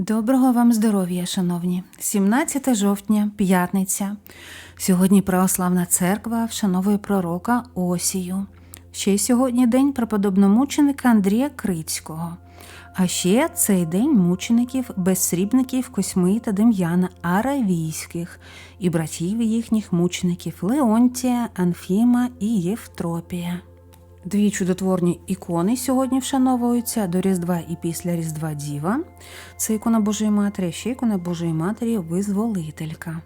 Доброго вам здоров'я, шановні. 17 жовтня, п'ятниця. Сьогодні православна церква вшановує пророка Осію. Ще сьогодні день преподобномученика Андрія Крицького. А ще цей день мучеників, безсрібників Косьми та Дем'яна Аравійських і братів їхніх мучеників Леонтія, Анфіма і Євтропія. Дві чудотворні ікони сьогодні вшановуються до Різдва і після Різдва Діва. Це ікона Божої Матері, ще ікона Божої Матері Визволителька.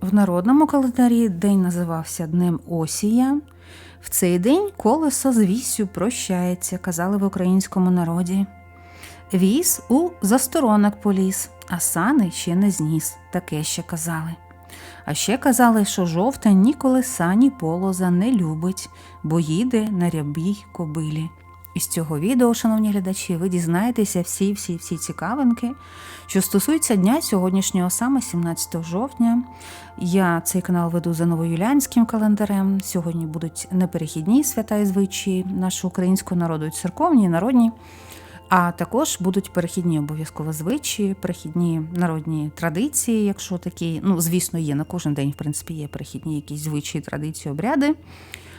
В народному календарі день називався Днем Осія. В цей день колесо з віссю прощається, казали в українському народі. Віз у засторонок поліз, а сани ще не зніс, таке ще казали. А ще казали, що жовтень ніколи сані полоза не любить, бо їде на рябій кобилі. Із цього відео, шановні глядачі, ви дізнаєтеся всі-всі-всі цікавинки, що стосуються дня сьогоднішнього, саме 17 жовтня. Я цей канал веду за новоюлянським календарем. Сьогодні будуть неперехідні свята і звичаї нашого українського народу, церковні, і народні. А також будуть перехідні обов'язково звичаї, перехідні народні традиції, якщо такі, ну, звісно, є на кожен день, в принципі, є перехідні якісь звичаї, традиції, обряди.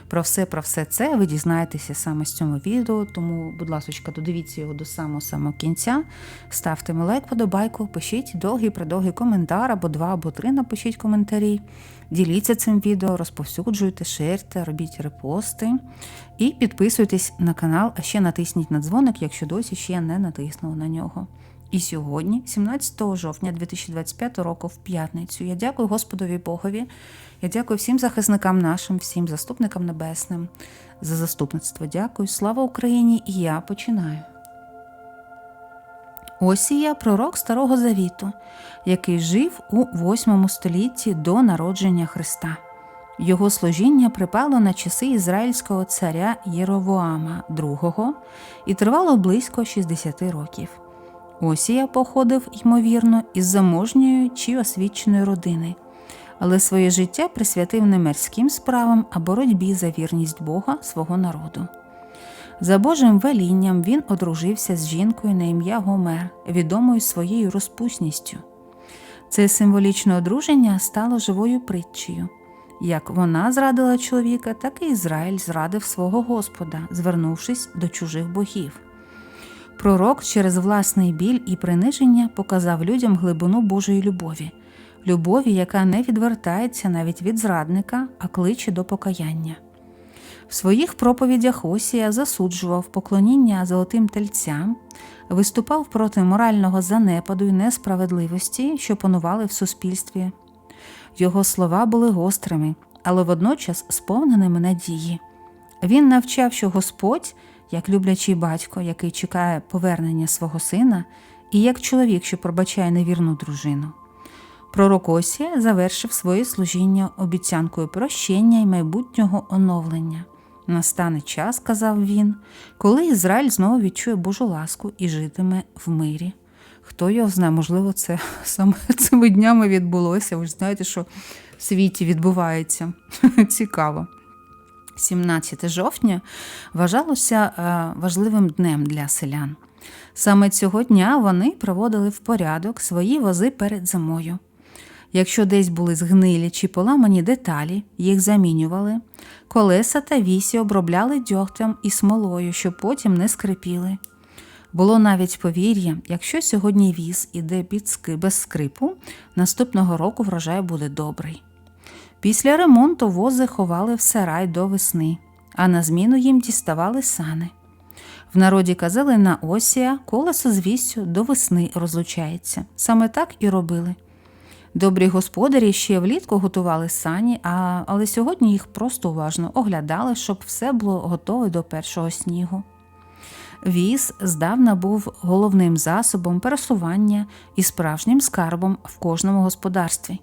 Про все, про все це ви дізнаєтеся саме з цього відео. Тому, будь ласка, додивіться його до самого самого кінця. Ставте ми лайк, подобайку, пишіть довгий, придовгий коментар або два, або три напишіть коментарі. Діліться цим відео, розповсюджуйте, шерте, робіть репости і підписуйтесь на канал, а ще натисніть на дзвоник, якщо досі ще не натиснули на нього. І сьогодні, 17 жовтня 2025 року, в п'ятницю, я дякую Господові Богові. Я дякую всім захисникам нашим, всім заступникам небесним за заступництво. Дякую. Слава Україні! І я починаю. Осія пророк Старого Завіту, який жив у 8 столітті до народження Христа. Його служіння припало на часи ізраїльського царя Єровоама II і тривало близько 60 років. Осія походив, ймовірно, із заможньої чи освіченої родини, але своє життя присвятив не мирським справам, а боротьбі за вірність Бога свого народу. За Божим велінням він одружився з жінкою на ім'я Гомер, відомою своєю розпусністю. Це символічне одруження стало живою притчею. Як вона зрадила чоловіка, так і Ізраїль зрадив свого Господа, звернувшись до чужих богів. Пророк через власний біль і приниження показав людям глибину Божої любові, любові, яка не відвертається навіть від зрадника, а кличе до покаяння. В своїх проповідях Осія засуджував поклоніння золотим тельцям, виступав проти морального занепаду і несправедливості, що панували в суспільстві. Його слова були гострими, але водночас сповненими надії. Він навчав, що Господь, як люблячий батько, який чекає повернення свого сина, і як чоловік, що пробачає невірну дружину. Пророк Осія завершив своє служіння обіцянкою прощення і майбутнього оновлення. Настане час, казав він, коли Ізраїль знову відчує Божу ласку і житиме в мирі. Хто його знає, можливо, це саме цими днями відбулося. Ви ж знаєте, що в світі відбувається. Цікаво. 17 жовтня вважалося важливим днем для селян. Саме цього дня вони проводили в порядок свої вози перед зимою. Якщо десь були згнилі чи поламані деталі, їх замінювали, колеса та вісі обробляли дьогтем і смолою, щоб потім не скрипіли. Було навіть повір'я, якщо сьогодні віз іде під ски без скрипу, наступного року врожай буде добрий. Після ремонту вози ховали в сарай до весни, а на зміну їм діставали сани. В народі казали на осія колесо з віссю до весни розлучається. Саме так і робили. Добрі господарі ще влітку готували сані, а, але сьогодні їх просто уважно оглядали, щоб все було готове до першого снігу. Віз здавна був головним засобом пересування і справжнім скарбом в кожному господарстві.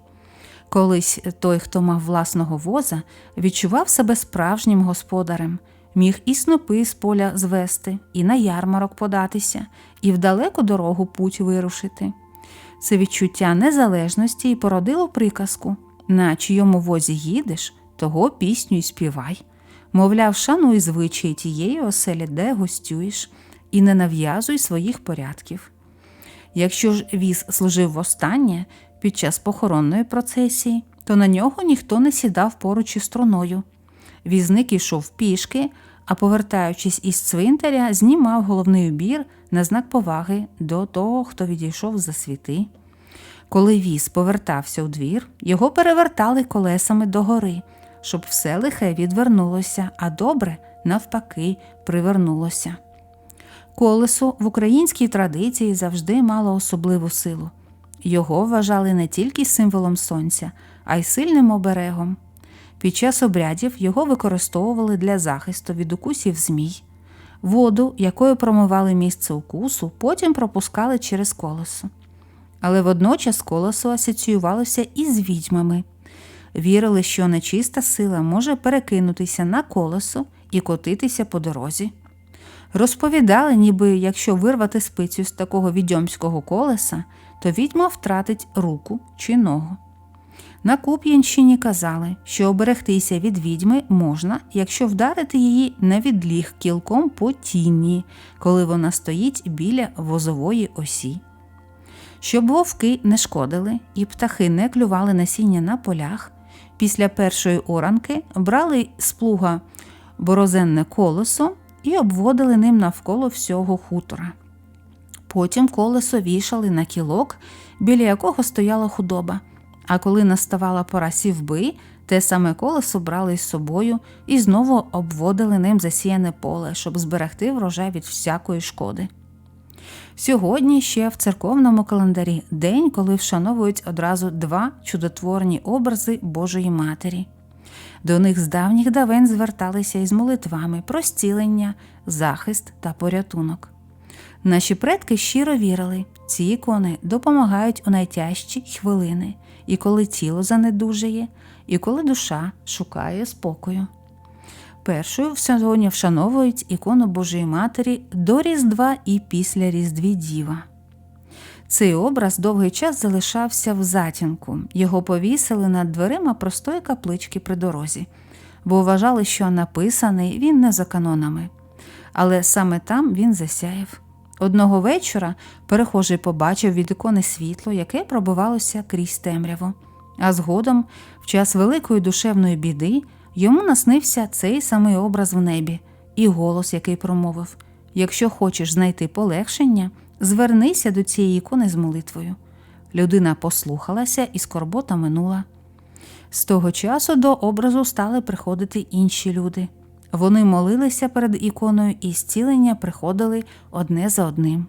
Колись той, хто мав власного воза, відчував себе справжнім господарем, міг і снопи з поля звести, і на ярмарок податися, і в далеку дорогу путь вирушити. Це відчуття незалежності і породило приказку на чийому возі їдеш, того пісню й співай. Мовляв, шануй звичаї тієї оселі, де гостюєш, і не нав'язуй своїх порядків. Якщо ж віз служив востаннє під час похоронної процесії, то на нього ніхто не сідав поруч із струною. Візник ішов пішки, а повертаючись із цвинтаря, знімав головний убір на знак поваги до того, хто відійшов за світи. Коли віз повертався у двір, його перевертали колесами догори, щоб все лихе відвернулося, а добре, навпаки, привернулося. Колесо в українській традиції завжди мало особливу силу. Його вважали не тільки символом сонця, а й сильним оберегом. Під час обрядів його використовували для захисту від укусів змій. Воду, якою промивали місце укусу, потім пропускали через колесо. Але водночас колесо асоціювалося із відьмами. Вірили, що нечиста сила може перекинутися на колесо і котитися по дорозі. Розповідали, ніби якщо вирвати спицю з такого відьомського колеса, то відьма втратить руку чи ногу. На Куп'янщині казали, що оберегтися від відьми можна, якщо вдарити її на відліг кілком по тінні, коли вона стоїть біля возової осі. Щоб вовки не шкодили і птахи не клювали насіння на полях, після першої оранки брали з плуга борозенне колесо і обводили ним навколо всього хутора. Потім колесо вішали на кілок, біля якого стояла худоба. А коли наставала пора сівби, те саме колесо брали з собою і знову обводили ним засіяне поле, щоб зберегти врожай від всякої шкоди. Сьогодні ще в церковному календарі день, коли вшановують одразу два чудотворні образи Божої Матері. До них з давніх давен зверталися із молитвами про зцілення, захист та порятунок. Наші предки щиро вірили, ці ікони допомагають у найтяжчі хвилини, і коли тіло занедужає, і коли душа шукає спокою. Першою сьогодні вшановують ікону Божої Матері до Різдва і після Різдві Діва. Цей образ довгий час залишався в затінку, його повісили над дверима простої каплички при дорозі, бо вважали, що написаний він не за канонами. Але саме там він засяяв. Одного вечора перехожий побачив від ікони світло, яке пробивалося крізь темряво. А згодом, в час великої душевної біди, йому наснився цей самий образ в небі і голос, який промовив: Якщо хочеш знайти полегшення, звернися до цієї ікони з молитвою. Людина послухалася і скорбота минула. З того часу до образу стали приходити інші люди. Вони молилися перед іконою і зцілення приходили одне за одним.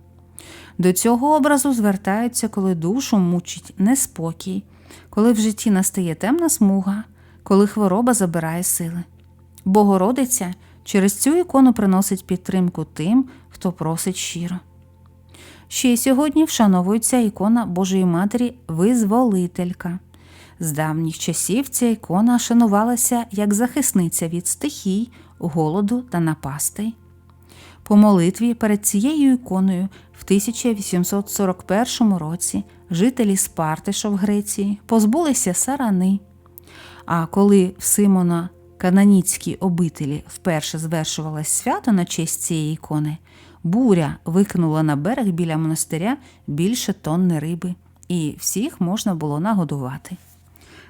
До цього образу звертаються, коли душу мучить неспокій, коли в житті настає темна смуга, коли хвороба забирає сили. Богородиця через цю ікону приносить підтримку тим, хто просить щиро. Ще й сьогодні вшановується ікона Божої Матері Визволителька. З давніх часів ця ікона шанувалася як захисниця від стихій, голоду та напастей. По молитві перед цією іконою в 1841 році жителі Спарти, що в Греції, позбулися сарани. А коли в Симона Кананіцькій обителі вперше звершувалось свято на честь цієї ікони, буря викинула на берег біля монастиря більше тонни риби, і всіх можна було нагодувати.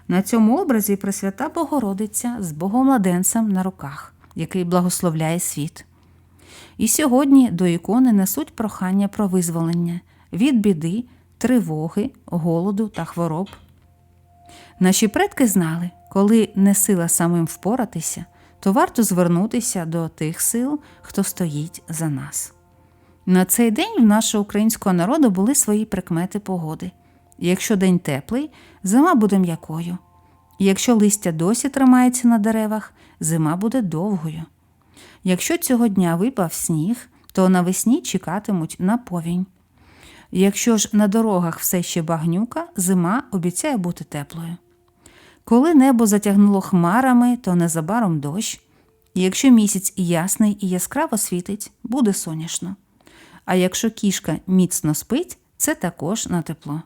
На цьому образі Пресвята Богородиця з Богомладенцем на руках, який благословляє світ. І сьогодні до ікони несуть прохання про визволення від біди, тривоги, голоду та хвороб. Наші предки знали, коли не сила самим впоратися, то варто звернутися до тих сил, хто стоїть за нас. На цей день в нашого українського народу були свої прикмети погоди. Якщо день теплий, зима буде м'якою. Якщо листя досі тримається на деревах, зима буде довгою. Якщо цього дня випав сніг, то навесні чекатимуть на повінь. Якщо ж на дорогах все ще багнюка, зима обіцяє бути теплою. Коли небо затягнуло хмарами, то незабаром дощ. Якщо місяць ясний і яскраво світить, буде соняшно. А якщо кішка міцно спить, це також на тепло.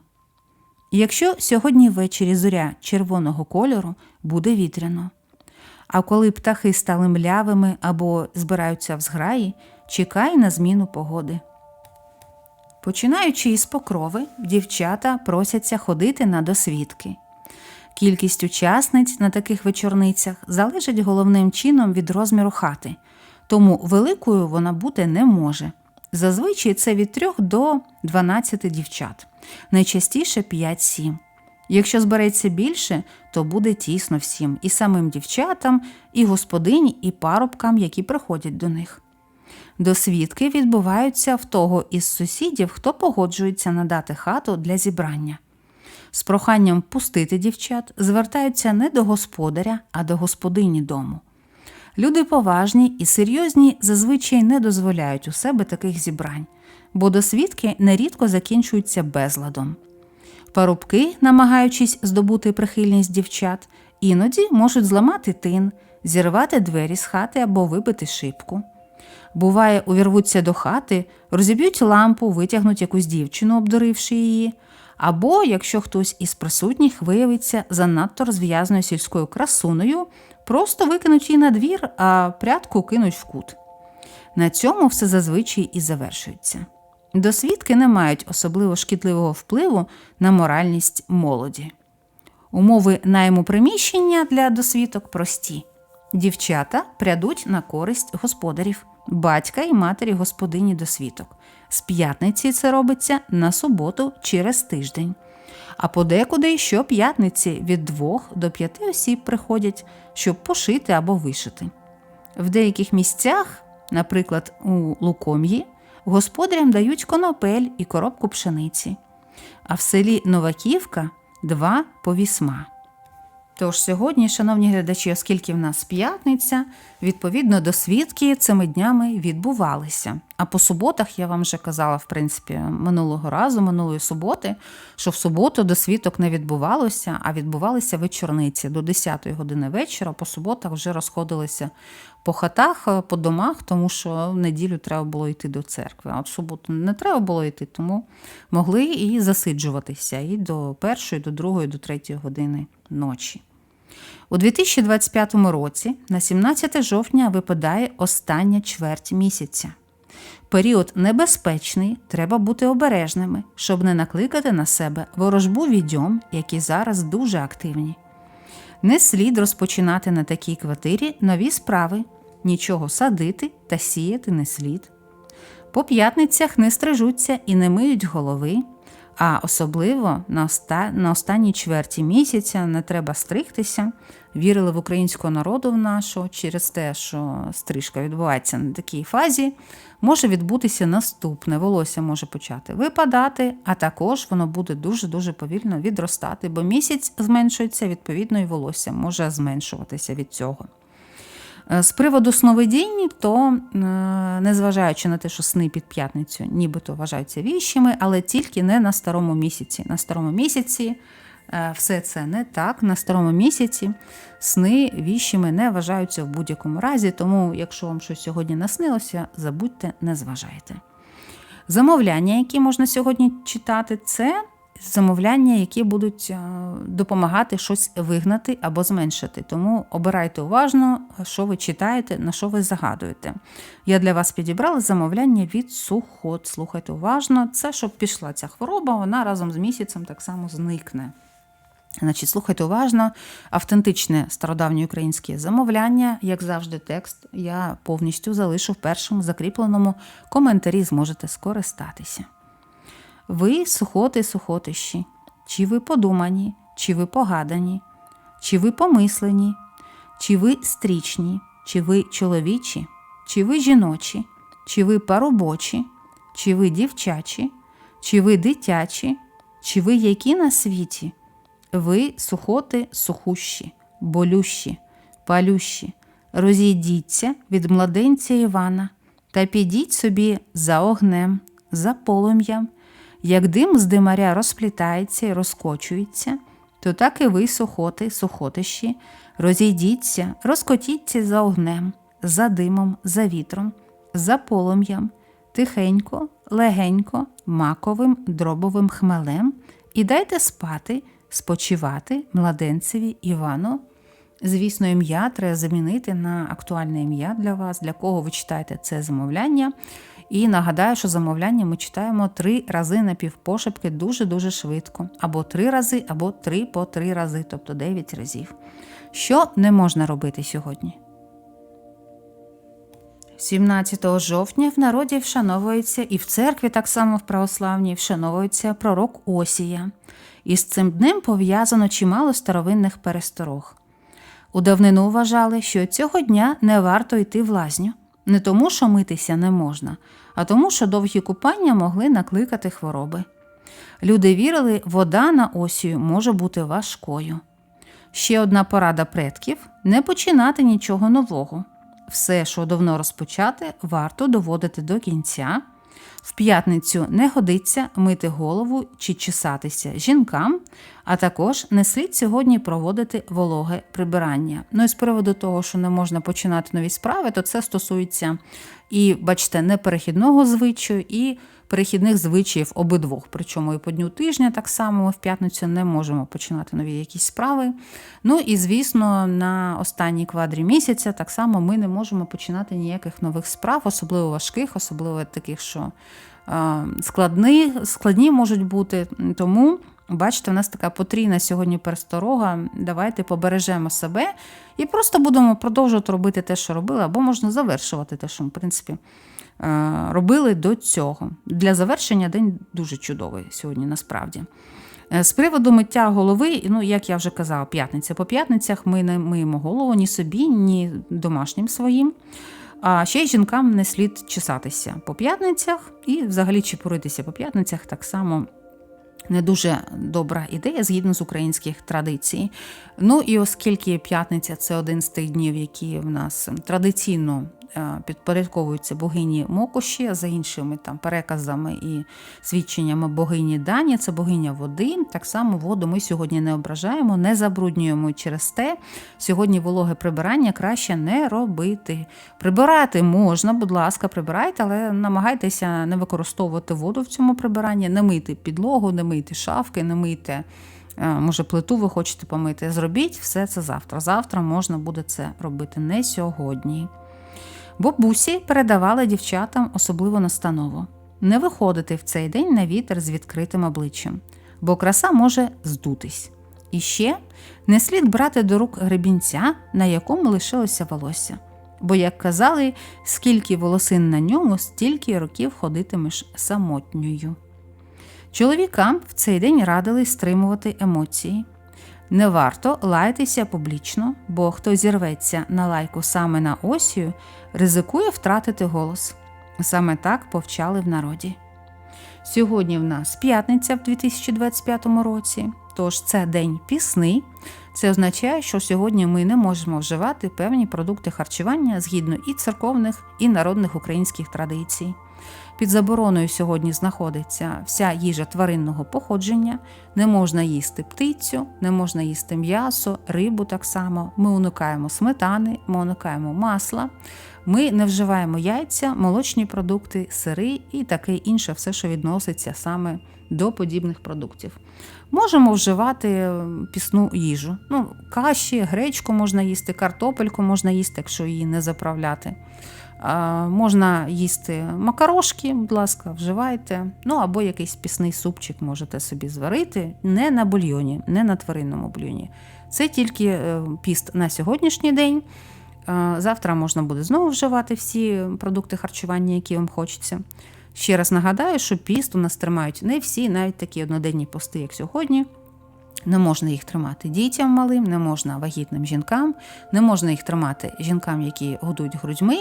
Якщо сьогодні ввечері зоря червоного кольору, буде вітряно. А коли птахи стали млявими або збираються в зграї, чекай на зміну погоди. Починаючи із покрови, дівчата просяться ходити на досвідки. Кількість учасниць на таких вечорницях залежить головним чином від розміру хати, тому великою вона бути не може. Зазвичай це від 3 до 12 дівчат, найчастіше 5-7. Якщо збереться більше, то буде тісно всім і самим дівчатам, і господині, і парубкам, які приходять до них. Досвідки відбуваються в того із сусідів, хто погоджується надати хату для зібрання. З проханням пустити дівчат звертаються не до господаря, а до господині дому. Люди поважні і серйозні зазвичай не дозволяють у себе таких зібрань, бо досвідки нерідко закінчуються безладом. Парубки, намагаючись здобути прихильність дівчат, іноді можуть зламати тин, зірвати двері з хати або вибити шибку. Буває, увірвуться до хати, розіб'ють лампу, витягнуть якусь дівчину, обдуривши її. Або, якщо хтось із присутніх виявиться занадто розв'язною сільською красуною, просто викинуть її на двір, а прядку кинуть в кут. На цьому все зазвичай і завершується. Досвідки не мають особливо шкідливого впливу на моральність молоді. Умови найму приміщення для досвідок прості. Дівчата прядуть на користь господарів, батька і матері господині досвідок. З п'ятниці це робиться на суботу через тиждень. А подекуди щоп'ятниці від двох до п'яти осіб приходять, щоб пошити або вишити. В деяких місцях, наприклад, у Луком'ї, господарям дають конопель і коробку пшениці, а в селі Новаківка два повісма. Тож сьогодні, шановні глядачі, оскільки в нас п'ятниця, відповідно до свідки цими днями відбувалися. А по суботах я вам вже казала, в принципі, минулого разу, минулої суботи, що в суботу до свідок не відбувалося, а відбувалися вечорниці до 10-ї години вечора. По суботах вже розходилися по хатах, по домах, тому що в неділю треба було йти до церкви. А в суботу не треба було йти, тому могли і засиджуватися і до першої, до другої, до третьої години ночі. У 2025 році, на 17 жовтня, випадає остання чверть місяця. Період небезпечний, треба бути обережними, щоб не накликати на себе ворожбу відьом, які зараз дуже активні. Не слід розпочинати на такій квартирі нові справи, нічого садити та сіяти не слід. По п'ятницях не стрижуться і не миють голови, а особливо на, оста... на останній чверті місяця не треба стригтися. Вірили в українського народу в нашого через те, що стрижка відбувається на такій фазі, може відбутися наступне. Волосся може почати випадати, а також воно буде дуже-дуже повільно відростати, бо місяць зменшується, відповідно, і волосся може зменшуватися від цього. Е, з приводу сновидінь, то е, незважаючи на те, що сни під п'ятницю нібито вважаються віщими, але тільки не на старому місяці. На старому місяці е, все це не так. На старому місяці сни віщими не вважаються в будь-якому разі, тому, якщо вам щось сьогодні наснилося, забудьте, не зважайте. Замовляння, які можна сьогодні читати, це замовляння, які будуть е, допомагати щось вигнати або зменшити. Тому обирайте уважно, що ви читаєте, на що ви загадуєте. Я для вас підібрала замовляння від сухот. Слухайте уважно, це щоб пішла ця хвороба, вона разом з місяцем так само зникне. Значить, слухайте уважно, автентичне стародавнє українське замовляння, як завжди, текст я повністю залишу в першому закріпленому коментарі, зможете скористатися. Ви сухоти сухотищі, чи ви подумані, чи ви погадані, чи ви помислені, чи ви стрічні, чи ви чоловічі, чи ви жіночі, чи ви парубочі, чи ви дівчачі, чи ви дитячі, чи ви які на світі, ви сухоти сухущі, болющі, палющі, розійдіться від младенця Івана та підіть собі за огнем, за полум'ям. Як дим з димаря розплітається і розкочується, то так і ви, сухоти, сухотищі, розійдіться, розкотіться за огнем, за димом, за вітром, за полум'ям, тихенько, легенько, маковим, дробовим хмелем і дайте спати, спочивати младенцеві Івану. Звісно, ім'я треба замінити на актуальне ім'я для вас, для кого ви читаєте це замовляння. І нагадаю, що замовляння ми читаємо три рази на півпошепки дуже-дуже швидко. Або три рази, або три по три рази, тобто дев'ять разів. Що не можна робити сьогодні? 17 жовтня в народі вшановується і в церкві, так само в православній, вшановується пророк Осія. І з цим днем пов'язано чимало старовинних пересторог. У давнину вважали, що цього дня не варто йти в лазню. Не тому, що митися не можна, а тому, що довгі купання могли накликати хвороби. Люди вірили, вода на осію може бути важкою. Ще одна порада предків не починати нічого нового. Все, що давно розпочати, варто доводити до кінця. В п'ятницю не годиться мити голову чи чесатися жінкам, а також не слід сьогодні проводити вологе прибирання. Ну і з приводу того, що не можна починати нові справи, то це стосується і, бачите, неперехідного звичаю, і перехідних звичаїв обидвох. Причому і по дню тижня так само ми в п'ятницю не можемо починати нові якісь справи. Ну і, звісно, на останній квадрі місяця так само ми не можемо починати ніяких нових справ, особливо важких, особливо таких, що складні, складні можуть бути. Тому. Бачите, у нас така потрійна сьогодні пересторога. Давайте побережемо себе і просто будемо продовжувати робити те, що робили, або можна завершувати те, що в принципі, робили до цього. Для завершення день дуже чудовий сьогодні, насправді. Е, з приводу миття голови, ну, як я вже казала, п'ятниця по п'ятницях ми не миємо голову ні собі, ні домашнім своїм. А ще й жінкам не слід чесатися по п'ятницях і взагалі чепуритися по п'ятницях так само не дуже добра ідея згідно з українських традицій. Ну і оскільки п'ятниця це один з тих днів, які в нас традиційно Е, підпорядковуються богині Мокоші, за іншими там переказами і свідченнями богині Дані, це богиня води. Так само воду ми сьогодні не ображаємо, не забруднюємо через те. Сьогодні вологе прибирання краще не робити. Прибирати можна, будь ласка, прибирайте, але намагайтеся не використовувати воду в цьому прибиранні, не мийте підлогу, не мийте шафки, не мийте. Е, може, плиту ви хочете помити. Зробіть все це завтра. Завтра можна буде це робити не сьогодні. Бабусі передавали дівчатам особливу настанову не виходити в цей день на вітер з відкритим обличчям, бо краса може здутись. І ще не слід брати до рук гребінця, на якому лишилося волосся. Бо, як казали, скільки волосин на ньому, стільки років ходитимеш самотньою. Чоловікам в цей день радили стримувати емоції. Не варто лаятися публічно, бо хто зірветься на лайку саме на осію, ризикує втратити голос. Саме так повчали в народі. Сьогодні в нас п'ятниця в 2025 році, тож це день пісни. Це означає, що сьогодні ми не можемо вживати певні продукти харчування згідно і церковних, і народних українських традицій. Під забороною сьогодні знаходиться вся їжа тваринного походження, не можна їсти птицю, не можна їсти м'ясо, рибу так само. Ми уникаємо сметани, ми уникаємо масла, ми не вживаємо яйця, молочні продукти, сири і таке інше, все, що відноситься саме до подібних продуктів. Можемо вживати пісну їжу. Ну, Каші, гречку можна їсти, картопельку можна їсти, якщо її не заправляти. Можна їсти макарошки, будь ласка, вживайте. Ну або якийсь пісний супчик можете собі зварити не на бульйоні, не на тваринному бульйоні. Це тільки е, піст на сьогоднішній день. Завтра можна буде знову вживати всі продукти харчування, які вам хочеться. Ще раз нагадаю, що піст у нас тримають не всі, навіть такі одноденні пости, як сьогодні. Не можна їх тримати дітям малим, не можна вагітним жінкам, не можна їх тримати жінкам, які годують грудьми,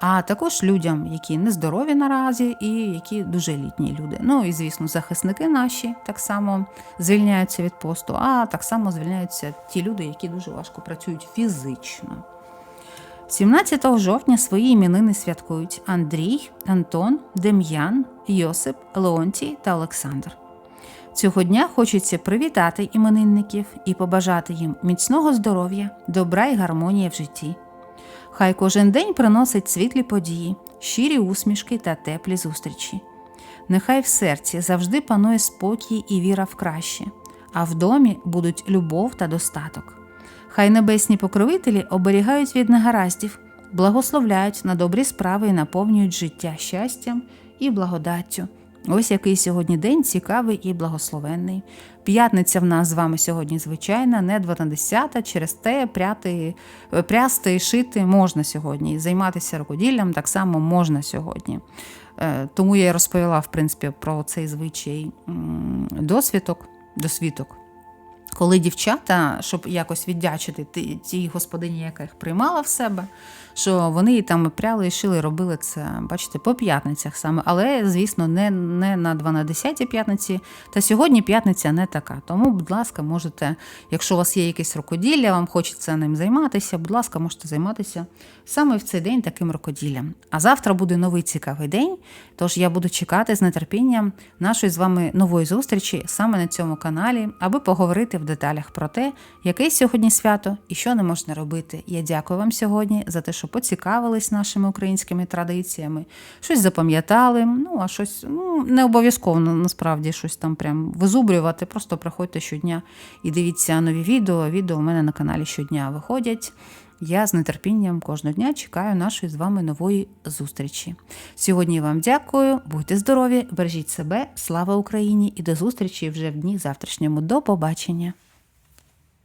а також людям, які нездорові наразі і які дуже літні люди. Ну і звісно, захисники наші так само звільняються від посту, а так само звільняються ті люди, які дуже важко працюють фізично. 17 жовтня свої іменини святкують Андрій, Антон, Дем'ян, Йосип, Леонтій та Олександр. Цього дня хочеться привітати іменинників і побажати їм міцного здоров'я, добра і гармонії в житті. Хай кожен день приносить світлі події, щирі усмішки та теплі зустрічі. Нехай в серці завжди панує спокій і віра в краще, а в домі будуть любов та достаток. Хай небесні покровителі оберігають від негараздів, благословляють на добрі справи і наповнюють життя щастям і благодаттю. Ось який сьогодні день цікавий і благословенний. П'ятниця в нас з вами сьогодні звичайна, не 12, через те пряти, прясти і шити можна сьогодні. Займатися рукоділлям так само можна сьогодні. Е, Тому я і розповіла, в принципі, про цей звичай досвідок, досвідок. Коли дівчата, щоб якось віддячити тій господині, яка їх приймала в себе, що вони і там пряли, і шили, робили це, бачите, по п'ятницях саме. Але, звісно, не, не на 12 п'ятниці. Та сьогодні п'ятниця не така. Тому, будь ласка, можете, якщо у вас є якесь рукоділля, вам хочеться ним займатися, будь ласка, можете займатися саме в цей день таким рукоділлям. А завтра буде новий цікавий день. Тож я буду чекати з нетерпінням нашої з вами нової зустрічі саме на цьому каналі, аби поговорити в деталях про те, яке сьогодні свято і що не можна робити. Я дякую вам сьогодні за те, що поцікавились нашими українськими традиціями, щось запам'ятали. Ну а щось ну не обов'язково насправді щось там прям визубрювати. Просто приходьте щодня і дивіться нові відео. Відео у мене на каналі щодня виходять. Я з нетерпінням кожного дня чекаю нашої з вами нової зустрічі. Сьогодні вам дякую, будьте здорові, бережіть себе, слава Україні і до зустрічі вже в дні завтрашньому. До побачення!